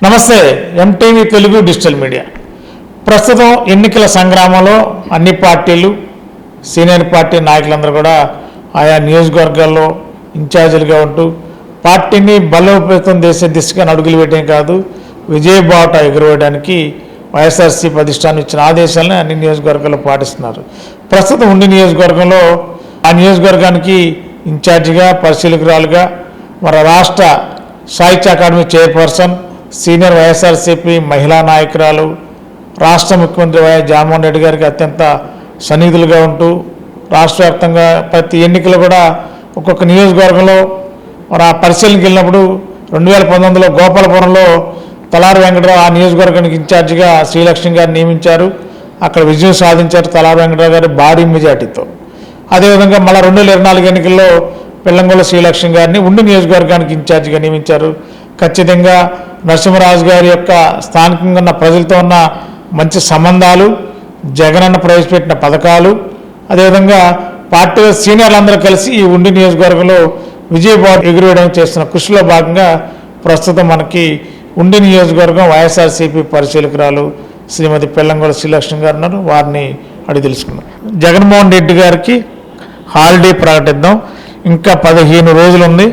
నమస్తే MTV Telugu digital media. ప్రస్తుతం ఎన్నికల సంగ్రామంలో అన్ని పార్టీలు సీనియర్ పార్టీ నాయకులందరూ కూడా ఆయా నియోజకవర్గాల్లో ఇన్ఛార్జీలుగా ఉంటూ పార్టీని బలోపేతం చేసే దిశగా అడుగులు వేయడం కాదు విజయబాట ఎగురవేయడానికి వైఎస్ఆర్సీపీ అధిష్టానం ఇచ్చిన ఆదేశాలను అన్ని నియోజకవర్గాల్లో పాటిస్తున్నారు. ప్రస్తుతం ఉండి నియోజకవర్గంలో ఆ నియోజకవర్గానికి ఇన్ఛార్జిగా పరిశీలకురాలుగా మన రాష్ట్ర సాహిత్య అకాడమీ చైర్పర్సన్ సీనియర్ వైఎస్ఆర్సీపీ మహిళా నాయకురాలు రాష్ట్ర ముఖ్యమంత్రి వైఎస్ జగన్మోహన్ రెడ్డి గారికి అత్యంత సన్నిధులుగా ఉంటూ రాష్ట్ర వ్యాప్తంగా ప్రతి ఎన్నికలు కూడా ఒక్కొక్క నియోజకవర్గంలో మరి ఆ పరిశీలనకి వెళ్ళినప్పుడు రెండు వేల పంతొమ్మిదిలో గోపాలపురంలో తలారి వెంకటరావు ఆ నియోజకవర్గానికి ఇన్ఛార్జిగా శ్రీలక్ష్మి గారిని నియమించారు. అక్కడ విజయం సాధించారు తలారు వెంకటరావు గారు భారీ మెజార్టీతో. అదేవిధంగా మళ్ళీ రెండు వేల ఇరవై నాలుగు ఎన్నికల్లో పిల్లంగొల్ల శ్రీలక్ష్మి గారిని ఉండి నియోజకవర్గానికి ఇన్ఛార్జిగా నియమించారు. ఖచ్చితంగా నరసింహరాజు గారి యొక్క స్థానికంగా ఉన్న ప్రజలతో ఉన్న మంచి సంబంధాలు జగనన్న ప్రవేశపెట్టిన పథకాలు అదేవిధంగా పార్టీ సీనియర్లందరూ కలిసి ఈ ఉండి నియోజకవర్గంలో విజయబాబు ఎగురవేయడం చేస్తున్న కృషిలో భాగంగా ప్రస్తుతం మనకి ఉండి నియోజకవర్గం వైఎస్ఆర్సీపీ పరిశీలకురాలు శ్రీమతి పెల్లంగొల శ్రీలక్ష్మి గారు ఉన్నారు. వారిని అడిగి తెలుసుకున్నారు జగన్మోహన్ రెడ్డి గారికి హాలిడే ప్రకటిద్దాం. ఇంకా పదిహేను రోజులు ఉంది.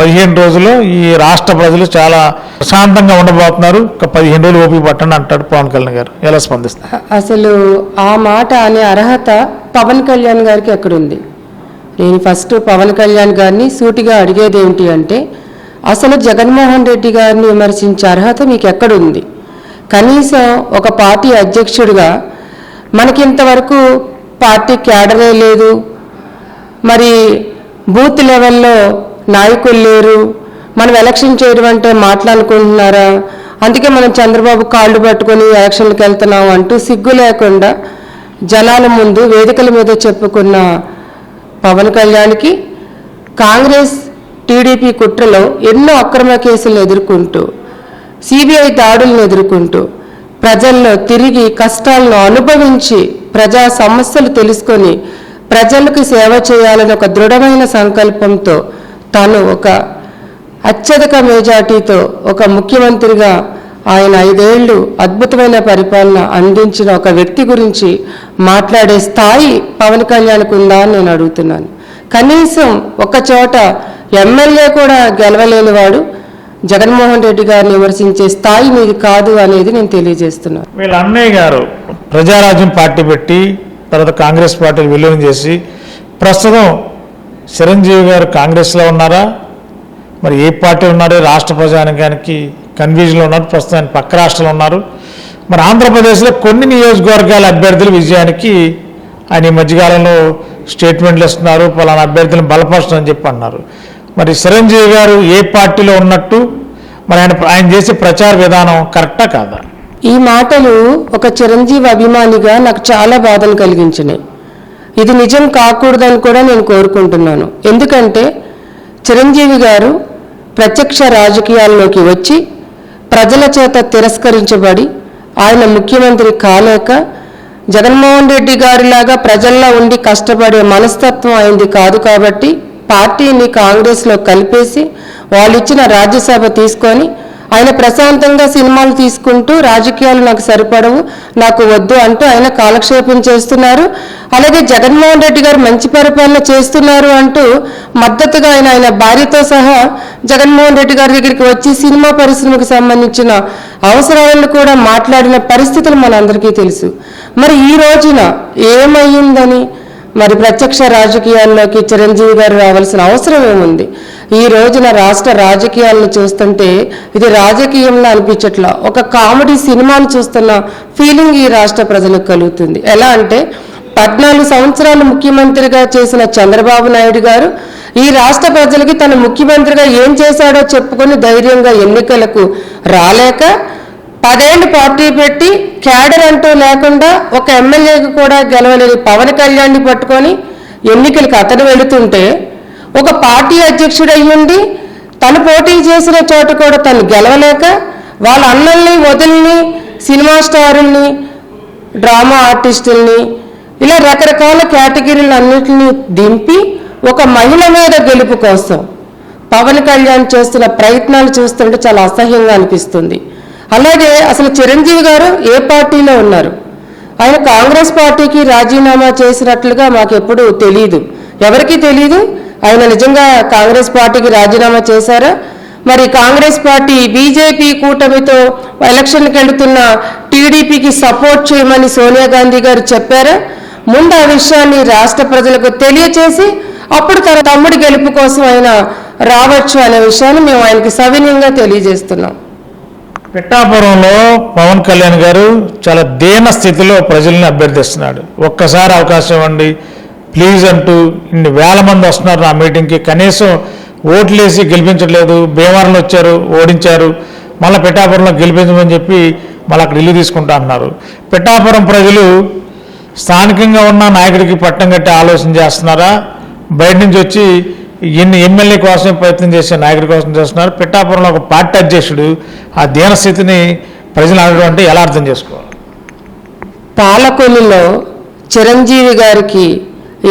పదిహేను రోజులు ఈ రాష్ట్ర ప్రజలు చాలా ప్రశాంతంగా ఉండబోతున్నారు. ఒక పదిహేను రోజులు ఓపిక పట్టండి అంటాడు పవన్ కళ్యాణ్ గారు. ఎలా స్పందిస్తారు? అసలు ఆ మాట అనే అర్హత పవన్ కళ్యాణ్ గారికి ఎక్కడుంది? నేను ఫస్ట్ పవన్ కళ్యాణ్ గారిని సూటిగా అడిగేది ఏంటి అంటే అసలు జగన్మోహన్ రెడ్డి గారిని విమర్శించే అర్హత మీకు ఎక్కడుంది? కనీసం ఒక పార్టీ అధ్యక్షుడిగా మనకింతవరకు పార్టీ క్యాడరే లేదు. మరి బూత్ లెవెల్లో నాయకులు లేరు. మనం ఎలక్షన్ చేయడం అంటే మాట్లాడుకుంటున్నారా? అందుకే మనం చంద్రబాబు కాళ్ళు పట్టుకొని ఎలక్షన్లకు వెళ్తున్నాం అంటూ సిగ్గు లేకుండా జనాల ముందు వేదికల మీద చెప్పుకున్న పవన్ కళ్యాణ్కి కాంగ్రెస్ టీడీపీ కుట్రలో ఎన్నో అక్రమ కేసులను ఎదుర్కొంటూ సిబిఐ దాడులను ఎదుర్కొంటూ ప్రజల్లో తిరిగి కష్టాలను అనుభవించి ప్రజా సమస్యలు తెలుసుకొని ప్రజలకు సేవ చేయాలని ఒక దృఢమైన సంకల్పంతో తాను ఒక అత్యధిక మెజార్టీతో ఒక ముఖ్యమంత్రిగా ఆయన ఐదేళ్ళు అద్భుతమైన పరిపాలన అందించిన ఒక వ్యక్తి గురించి మాట్లాడే స్థాయి పవన్ కళ్యాణ్కు ఉందా అని నేను అడుగుతున్నాను. కనీసం ఒక చోట ఎమ్మెల్యే కూడా గెలవలేని వాడు జగన్మోహన్ రెడ్డి గారిని విమర్శించే స్థాయి మీది కాదు అనేది నేను తెలియజేస్తున్నాను. వీళ్ళ అన్నయ్య గారు ప్రజారాజ్యం పార్టీ పెట్టి తర్వాత కాంగ్రెస్ పార్టీని విలీనం చేసి ప్రస్తుతం చిరంజీవి గారు కాంగ్రెస్లో ఉన్నారా? మరి ఏ పార్టీ ఉన్నారో? రాష్ట్ర ప్రజానికానికి కన్ఫ్యూజన్లో ఉన్నారు? ప్రస్తుతం ఆయన పక్క రాష్ట్రంలో ఉన్నారు. మరి ఆంధ్రప్రదేశ్లో కొన్ని నియోజకవర్గాల అభ్యర్థుల విజయానికి ఆయన ఈ మధ్యకాలంలో స్టేట్మెంట్లు ఇస్తున్నారు. పలానా అభ్యర్థులను బలపరుస్తుందని చెప్పి అన్నారు. మరి చిరంజీవి గారు ఏ పార్టీలో ఉన్నట్టు? మరి ఆయన ఆయన చేసే ప్రచార విధానం కరెక్టా కాదా? ఈ మాటలు ఒక చిరంజీవి అభిమానిగా నాకు చాలా బాధను కలిగించినాయి. ఇది నిజం కాకూడదని కూడా నేను కోరుకుంటున్నాను. ఎందుకంటే చిరంజీవి గారు ప్రత్యక్ష రాజకీయాల్లోకి వచ్చి ప్రజల చేత తిరస్కరించబడి ఆయన ముఖ్యమంత్రి కాలేక జగన్మోహన్ రెడ్డి గారిలాగా ప్రజల్లో ఉండి కష్టపడే మనస్తత్వం అయింది కాదు కాబట్టి పార్టీని కాంగ్రెస్లో కలిపేసి వాళ్ళు ఇచ్చిన రాజ్యసభ తీసుకొని ఆయన ప్రశాంతంగా సినిమాలు తీసుకుంటూ రాజకీయాలు నాకు సరిపడవు నాకు వద్దు అంటూ ఆయన కాలక్షేపం చేస్తున్నారు. అలాగే జగన్మోహన్ రెడ్డి గారు మంచి పరిపాలన చేస్తున్నారు అంటూ మద్దతుగా ఆయన ఆయన భార్యతో సహా జగన్మోహన్ రెడ్డి గారి దగ్గరికి వచ్చి సినిమా పరిశ్రమకు సంబంధించిన అవసరాలను కూడా మాట్లాడిన పరిస్థితులు మనందరికీ తెలుసు. మరి ఈ రోజున ఏమయ్యిందని మరి ప్రత్యక్ష రాజకీయాల్లోకి చిరంజీవి గారు రావాల్సిన అవసరం ఏముంది? ఈ రోజున రాష్ట్ర రాజకీయాలను చూస్తుంటే ఇది రాజకీయంలో అనిపించట్లా. ఒక కామెడీ సినిమాను చూస్తున్న ఫీలింగ్ ఈ రాష్ట్ర ప్రజలకు కలుగుతుంది. ఎలా అంటే పద్నాలుగు సంవత్సరాలు ముఖ్యమంత్రిగా చేసిన చంద్రబాబు నాయుడు గారు ఈ రాష్ట్ర ప్రజలకి తన ముఖ్యమంత్రిగా ఏం చేశాడో చెప్పుకొని ధైర్యంగా ఎన్నికలకు రాలేక పదేళ్ళు పార్టీ పెట్టి క్యాడర్ అంటూ లేకుండా ఒక ఎమ్మెల్యేకి కూడా గెలవలేని పవన్ కళ్యాణ్ని పట్టుకొని ఎన్నికలకు అతను వెళుతుంటే ఒక పార్టీ అధ్యక్షుడు అయ్యుండి తను పోటీ చేసిన చోట కూడా తను గెలవలేక వాళ్ళ అన్నల్ని వదిలిని సినిమా స్టారుల్ని డ్రామా ఆర్టిస్టుల్ని ఇలా రకరకాల కేటగిరీలు అన్నింటినీ దింపి ఒక మహిళ మీద గెలుపు కోసం పవన్ కళ్యాణ్ చేస్తున్న ప్రయత్నాలు చూస్తుంటే చాలా అసహ్యంగా అనిపిస్తుంది. అలాగే అసలు చిరంజీవి గారు ఏ పార్టీలో ఉన్నారు? ఆయన కాంగ్రెస్ పార్టీకి రాజీనామా చేసినట్లుగా మాకు ఎప్పుడు తెలియదు ఎవరికీ తెలియదు ఆయన నిజంగా కాంగ్రెస్ పార్టీకి రాజీనామా చేశారా? మరి కాంగ్రెస్ పార్టీ బీజేపీ కూటమితో ఎలక్షన్కి వెళుతున్న టీడీపీకి సపోర్ట్ చేయమని సోనియా గాంధీ గారు చెప్పారా? ముందు ఆ విషయాన్ని రాష్ట్ర ప్రజలకు తెలియచేసి అప్పుడు తన తమ్ముడి గెలుపు కోసం ఆయన రావచ్చు అనే విషయాన్ని మేము ఆయనకి సవినీయంగా తెలియజేస్తున్నాం. పిట్టాపురంలో పవన్ కళ్యాణ్ గారు చాలా దీన స్థితిలో ప్రజల్ని అభ్యర్థిస్తున్నాడు. ఒక్కసారి అవకాశం ఇవ్వండి. ప్లీజ్ అంటూ ఇన్ని వేల మంది వస్తున్నారు నా మీటింగ్కి. కనీసం ఓట్లేసి గెలిపించట్లేదు. భీమవరంలో వచ్చారు ఓడించారు. మళ్ళీ పిఠాపురంలో గెలిపించమని చెప్పి మళ్ళీ అక్కడ ఇల్లు తీసుకుంటా అన్నారు. పిఠాపురం ప్రజలు స్థానికంగా ఉన్న నాయకుడికి పట్టం కట్టి ఆలోచన చేస్తున్నారా? బయట నుంచి వచ్చి ఎన్ని ఎమ్మెల్యే కోసం ప్రయత్నం చేసే నాయకుడి కోసం చేస్తున్నారు. పిఠాపురంలో ఒక పార్టీ అధ్యక్షుడు ఆ దీనస్థితిని ప్రజలు అడగడం అంటే ఎలా అర్థం చేసుకోవాలి? పాలకొల్లులో చిరంజీవి గారికి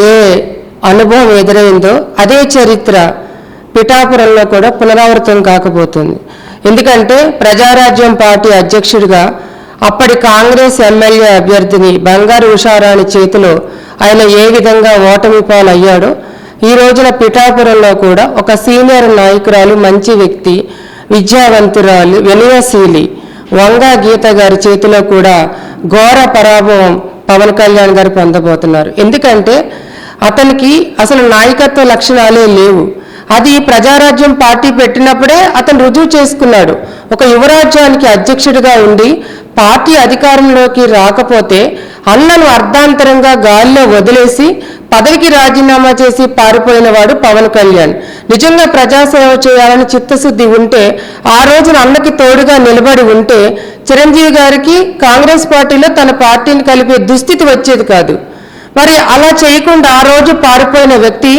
ఏ అనుభవం ఎదురైందో అదే చరిత్ర పిఠాపురంలో కూడా పునరావృతం కాకపోతుంది. ఎందుకంటే ప్రజారాజ్యం పార్టీ అధ్యక్షుడిగా అప్పటి కాంగ్రెస్ ఎమ్మెల్యే అభ్యర్థిని బంగారు ఉషారాణి చేతిలో ఆయన ఏ విధంగా ఓటమి పాలయ్యాడో ఈ రోజున పిఠాపురంలో కూడా ఒక సీనియర్ నాయకురాలు మంచి వ్యక్తి విద్యావంతురాలు వినయశీలి వంగా గీత గారి చేతిలో కూడా ఘోర పరాభవం పవన్ కళ్యాణ్ గారు పొందబోతున్నారు. ఎందుకంటే అతనికి అసలు నాయకత్వ లక్షణాలే లేవు. అది ప్రజారాజ్యం పార్టీ పెట్టినప్పుడే అతను రుజువు చేసుకున్నాడు. ఒక యువరాజ్యానికి అధ్యక్షుడిగా ఉండి పార్టీ అధికారంలోకి రాకపోతే అన్నను అర్ధాంతరంగా గాలిలో వదిలేసి పదవికి రాజీనామా చేసి పారిపోయిన వాడు పవన్ కళ్యాణ్. నిజంగా ప్రజాసేవ చేయాలని చిత్తశుద్ధి ఉంటే ఆ రోజున అన్నకి తోడుగా నిలబడి ఉంటే చిరంజీవి గారికి కాంగ్రెస్ పార్టీలో తన పార్టీని కలిపే దుస్థితి వచ్చేది కాదు. మరి అలా చేయకుండా ఆ రోజు పారిపోయిన వ్యక్తి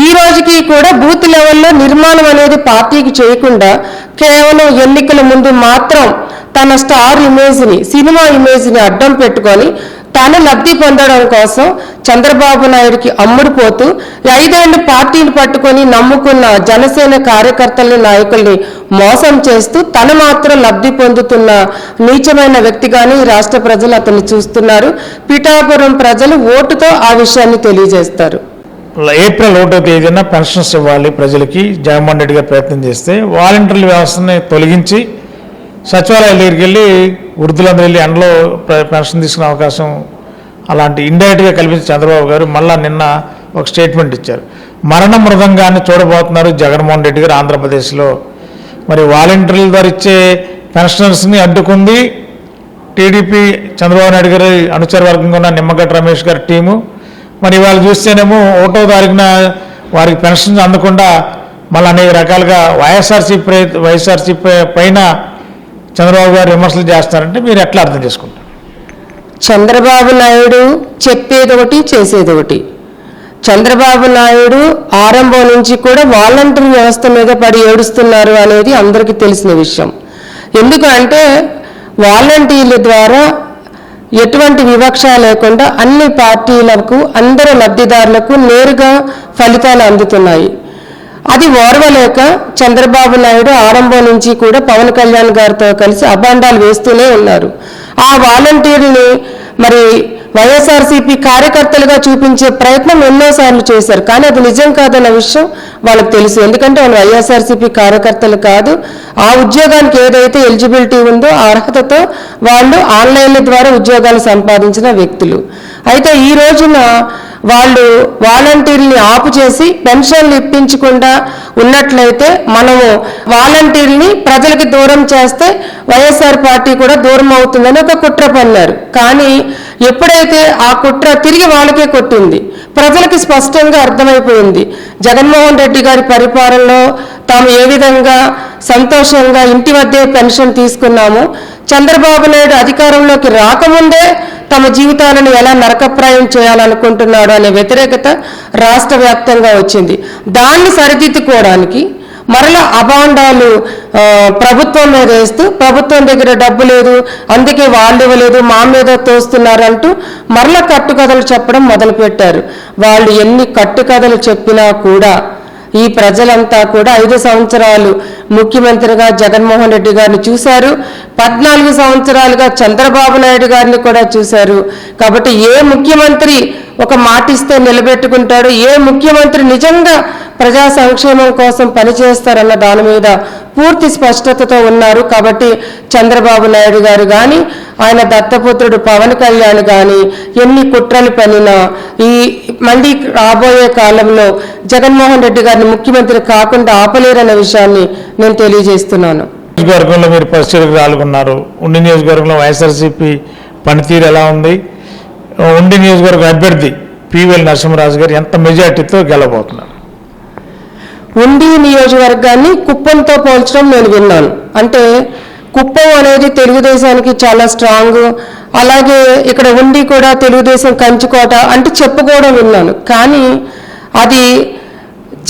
ఈ రోజుకి కూడా బూత్ లెవెల్లో నిర్మాణం అనేది పార్టీకి చేయకుండా కేవలం ఎన్నికల ముందు మాత్రం తన స్టార్ ఇమేజ్ని సినిమా ఇమేజ్ని అడ్డం పెట్టుకొని తాను లబ్ధి పొందడం కోసం చంద్రబాబు నాయుడికి అమ్ముడుపోతూ ఐదేళ్ళు పార్టీని పట్టుకొని నమ్ముకున్న జనసేన కార్యకర్తల్ని నాయకుల్ని మోసం చేస్తూ తను మాత్రం లబ్ధి పొందుతున్న నీచమైన వ్యక్తిగానే ఈ రాష్ట్ర ప్రజలు అతన్ని చూస్తున్నారు. పిఠాపురం ప్రజలు ఓటుతో ఆ విషయాన్ని తెలియజేస్తారు. ఏప్రిల్ ఒకటో తేదీన పెన్షన్స్ ఇవ్వాలి ప్రజలకి. జగన్మోహన్ రెడ్డి గారు ప్రయత్నం చేస్తే వాలంటీర్ల వ్యవస్థని తొలగించి సచివాలయాల దగ్గరికి వెళ్ళి వృద్ధులందరూ వెళ్ళి ఎండలో ప్ర- పెన్షన్ తీసుకునే అవకాశం అలాంటి ఇండైరెక్ట్గా కల్పించి చంద్రబాబు గారు మళ్ళా నిన్న ఒక స్టేట్మెంట్ ఇచ్చారు. మరణ మృదంగాన్ని చూడబోతున్నారు జగన్మోహన్ రెడ్డి గారు ఆంధ్రప్రదేశ్లో. మరి వాలంటీర్ల ద్వారా ఇచ్చే పెన్షనర్స్ని అడ్డుకుంది టీడీపీ చంద్రబాబు నాయుడు గారి అనుచర వర్గంగా ఉన్న నిమ్మగడ్డ రమేష్ గారి టీము. మరి వాళ్ళు చూస్తేనేమో ఒకటో తారీఖున వారికి పెన్షన్ అందకుండా మళ్ళీ అనేక రకాలుగా వైఎస్ఆర్సీపీ ప్రయ- వైఎస్ఆర్సీపీ పైన చంద్రబాబు గారు విమర్శలు చేస్తారంటే మీరు ఎట్లా అర్థం చేసుకుంటారు? చంద్రబాబు నాయుడు చెప్పేది ఒకటి చేసేది ఒకటి. చంద్రబాబు నాయుడు ఆరంభం నుంచి కూడా వాలంటీర్ వ్యవస్థ మీద పడి ఏడుస్తున్నారు అనేది అందరికీ తెలిసిన విషయం. ఎందుకంటే వాలంటీర్ల ద్వారా ఎటువంటి వివక్ష లేకుండా అన్ని పార్టీలకు అందరు లబ్ధిదారులకు నేరుగా ఫలితాలు అందుతున్నాయి. అది ఓర్వలేక చంద్రబాబు నాయుడు ఆరంభం నుంచి కూడా పవన్ కళ్యాణ్ గారితో కలిసి అభాండాలు వేస్తూనే ఉన్నారు. ఆ వాలంటీర్ని మరి వైఎస్ఆర్సీపీ కార్యకర్తలుగా చూపించే ప్రయత్నం ఎన్నోసార్లు చేశారు. కానీ అది నిజం కాదన్న విషయం వాళ్ళకి తెలుసు. ఎందుకంటే వాళ్ళు వైఎస్ఆర్సీపీ కార్యకర్తలు కాదు. ఆ ఉద్యోగానికి ఏదైతే ఎలిజిబిలిటీ ఉందో ఆ అర్హతతో వాళ్ళు ఆన్లైన్ల ద్వారా ఉద్యోగాలు సంపాదించిన వ్యక్తులు. అయితే ఈ రోజున వాళ్ళు వాలంటీర్ని ఆపు చేసి పెన్షన్లు ఇప్పించకుండా ఉన్నట్లయితే మనము వాలంటీర్ని ప్రజలకి దూరం చేస్తే వైఎస్ఆర్ పార్టీ కూడా దూరం అవుతుందని ఒక కుట్ర పన్నారు. కానీ ఎప్పుడైతే ఆ కుట్ర తిరిగి వాళ్ళకే కొట్టింది ప్రజలకి స్పష్టంగా అర్థమైపోయింది. జగన్మోహన్ రెడ్డి గారి పరిపాలనలో తాము ఏ విధంగా సంతోషంగా ఇంటి వద్దే పెన్షన్ తీసుకున్నాము చంద్రబాబు నాయుడు అధికారంలోకి రాకముందే తమ జీవితాలను ఎలా నరకప్రాయం చేయాలనుకుంటున్నాడు అనే వ్యతిరేకత రాష్ట్ర వ్యాప్తంగా వచ్చింది. దాన్ని సరిదిద్దుకోవడానికి మరలా అభాండాలు ప్రభుత్వం మీద వేస్తూ ప్రభుత్వం దగ్గర డబ్బు లేదు అందుకే వాళ్ళు ఇవ్వలేదు మా మీద తోస్తున్నారు అంటూ మరల కట్టుకథలు చెప్పడం మొదలుపెట్టారు. వాళ్ళు ఎన్ని కట్టుకథలు చెప్పినా కూడా ఈ ప్రజలంతా కూడా ఐదు సంవత్సరాలు ముఖ్యమంత్రిగా జగన్మోహన్ రెడ్డి గారిని చూశారు. పద్నాలుగు సంవత్సరాలుగా చంద్రబాబు నాయుడు గారిని కూడా చూశారు. కాబట్టి ఏ ముఖ్యమంత్రి ఒక మాటిస్తే నిలబెట్టుకుంటాడు? ఏ ముఖ్యమంత్రి నిజంగా ప్రజా సంక్షేమం కోసం పనిచేస్తారన్న దాని మీద పూర్తి స్పష్టతతో ఉన్నారు. కాబట్టి చంద్రబాబు నాయుడు గారు కానీ ఆయన దత్తపుత్రుడు పవన్ కళ్యాణ్ కానీ ఎన్ని కుట్రలు పనినా ఈ మళ్ళీ రాబోయే కాలంలో జగన్మోహన్ రెడ్డి గారిని ముఖ్యమంత్రి కాకుండా ఆపలేరన్న విషయాన్ని నేను తెలియజేస్తున్నాను. నియోజకవర్గంలో మీరు పరిస్థితికి రాలుకున్నారు ఉండి నియోజకవర్గంలో వైఎస్ఆర్సీపీ పనితీరు ఎలా ఉంది? ఉండి నియోజకవర్గ అభ్యర్థి పివిఎల్ నరసింహరాజు గారు ఎంత మెజార్టీతో గెలబోతున్నారు ఉండి నియోజకవర్గాన్ని కుప్పంతో పోల్చడం నేను విన్నాను. అంటే కుప్పం అనేది తెలుగుదేశానికి చాలా స్ట్రాంగ్ అలాగే ఇక్కడ ఉండి కూడా తెలుగుదేశం కంచుకోట అంటే చెప్పుకోవడం విన్నాను. కానీ అది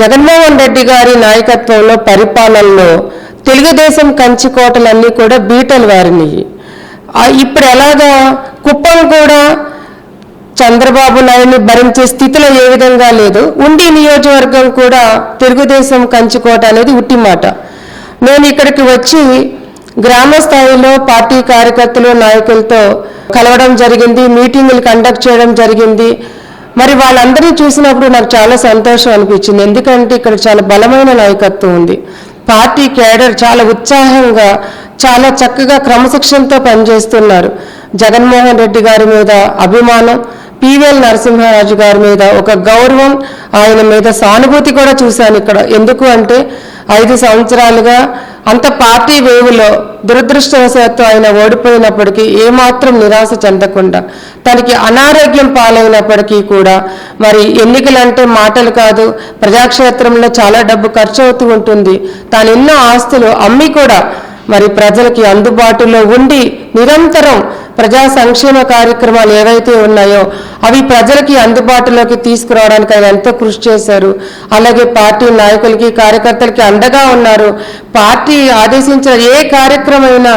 జగన్మోహన్ రెడ్డి గారి నాయకత్వంలో పరిపాలనలో తెలుగుదేశం కంచుకోటలన్నీ కూడా బీటలు వారినాయి ఇప్పుడు ఎలాగా కుప్పం కూడా చంద్రబాబు నాయుడిని భరించే స్థితిలో ఏ విధంగా లేదు. ఉండి నియోజకవర్గం కూడా తెలుగుదేశం కంచుకోట అనేది ఉట్టి మాట నేను ఇక్కడికి వచ్చి గ్రామ స్థాయిలో పార్టీ కార్యకర్తలు నాయకులతో కలవడం జరిగింది మీటింగులు కండక్ట్ చేయడం జరిగింది. మరి వాళ్ళందరినీ చూసినప్పుడు నాకు చాలా సంతోషం అనిపించింది. ఎందుకంటే ఇక్కడ చాలా బలమైన నాయకత్వం ఉంది. పార్టీ కేడర్ చాలా ఉత్సాహంగా చాలా చక్కగా క్రమశిక్షణతో పనిచేస్తున్నారు. జగన్మోహన్ రెడ్డి గారి మీద అభిమానం పివిఎల్ నరసింహరాజు గారి మీద ఒక గౌరవం ఆయన మీద సానుభూతి కూడా చూశాను ఇక్కడ. ఎందుకు అంటే ఐదు సంవత్సరాలుగా అంత పార్టీ వేవులో దురదృష్టవశాత్తు ఆయన ఓడిపోయినప్పటికీ ఏమాత్రం నిరాశ చెందకుండా తనకి అనారోగ్యం పాలైనప్పటికీ కూడా మరి ఎన్నికలంటే మాటలు కాదు ప్రజాక్షేత్రంలో చాలా డబ్బు ఖర్చు అవుతూ ఉంటుంది. తాను ఎన్నో ఆస్తులు అమ్మి కూడా మరి ప్రజలకి అందుబాటులో ఉండి నిరంతరం ప్రజా సంక్షేమ కార్యక్రమాలు ఏవైతే ఉన్నాయో అవి ప్రజలకి అందుబాటులోకి తీసుకురావడానికి ఆయన ఎంతో కృషి చేశారు. అలాగే పార్టీ నాయకులకి కార్యకర్తలకి అండగా ఉన్నారు. పార్టీ ఆదేశించిన ఏ కార్యక్రమైనా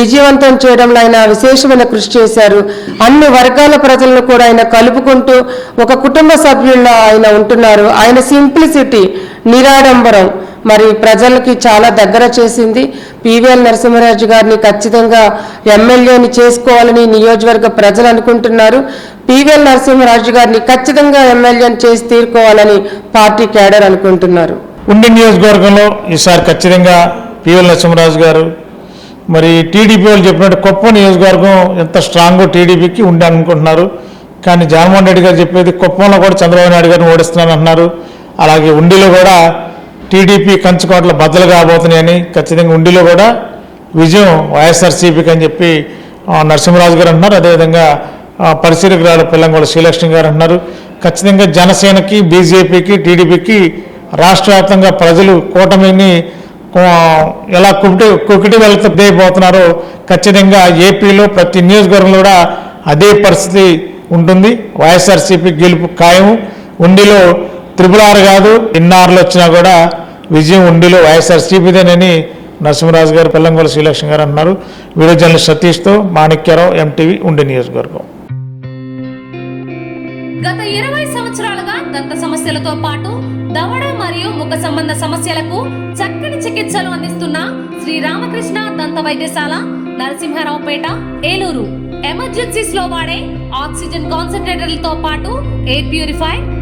విజయవంతం చేయడంలో ఆయన విశేషమైన కృషి చేశారు. అన్ని వర్గాల ప్రజలను కూడా ఆయన కలుపుకుంటూ ఒక కుటుంబ సభ్యుల్లో ఆయన ఉంటున్నారు. ఆయన సింప్లిసిటీ నిరాడంబరం. మరి ప్రజలకి చాలా దగ్గర చేసింది. పివిఎల్ నరసింహరాజు గారిని ఖచ్చితంగా ఎమ్మెల్యేని చేసుకోవాలని నియోజకవర్గ ప్రజలు అనుకుంటున్నారు. పివిఎల్ నరసింహరాజు గారిని ఖచ్చితంగా ఎమ్మెల్యేని చేసి తీరుకోవాలని పార్టీ కేడర్ అనుకుంటున్నారు. ఉండి నియోజకవర్గంలో ఈసారి ఖచ్చితంగా పిఎల్ నరసింహరాజు గారు మరి టీడీపీ వాళ్ళు చెప్పినట్టు కుప్ప నియోజకవర్గం ఎంత స్ట్రాంగ్ టీడీపీకి ఉండి అనుకుంటున్నారు. కానీ జగన్మోహన్ రెడ్డి గారు చెప్పేది కుప్పంలో కూడా చంద్రబాబు నాయుడు గారిని ఓడిస్తున్నాను అంటున్నారు. అలాగే ఉండిలో కూడా టీడీపీ కంచుకోట్ల బద్దలు కాబోతున్నాయని ఖచ్చితంగా ఉండిలో కూడా విజయం వైఎస్ఆర్సీపీకి అని చెప్పి నరసింహరాజు గారు అంటున్నారు. అదేవిధంగా పరిశీలకురాలు పిల్లంగోళ శ్రీలక్ష్మి గారు అంటున్నారు. ఖచ్చితంగా జనసేనకి బీజేపీకి టీడీపీకి రాష్ట్ర వ్యాప్తంగా ప్రజలు కూటమిని ఎలా కుకిటి కుకిటి వెళ్తూ ఖచ్చితంగా ఏపీలో ప్రతి నియోజకవర్గంలో కూడా అదే పరిస్థితి ఉంటుంది. వైఎస్ఆర్సీపీ గెలుపు ఖాయం ఉండిలో త్రిపుల్ ఆరు కాదు ఇన్నార్లు వచ్చినా కూడా విజయం ఉండిలో వైఎస్ఆర్సీపీదేనని నరసింహరాజు గారు పిల్లంగోల శ్రీలక్ష్మి గారు అన్నారు. వీడియో జర్నలిస్ట్ సతీష్తో మాణిక్యరావు ఎంటీవీ ఉండి నియోజకవర్గం. గత ఇరవై సంవత్సరాలుగా దంత సమస్యలతో పాటు దవడ మరియు ముఖ సంబంధ సమస్యలకు చక్కని చికిత్సలు అందిస్తున్న శ్రీ రామకృష్ణ దంత వైద్యశాల నరసింహారావుపేట ఏలూరు. ఎమర్జెన్సీస్లో వాడే ఆక్సిజన్ కాన్సన్ట్రేటర్లతో పాటు air purify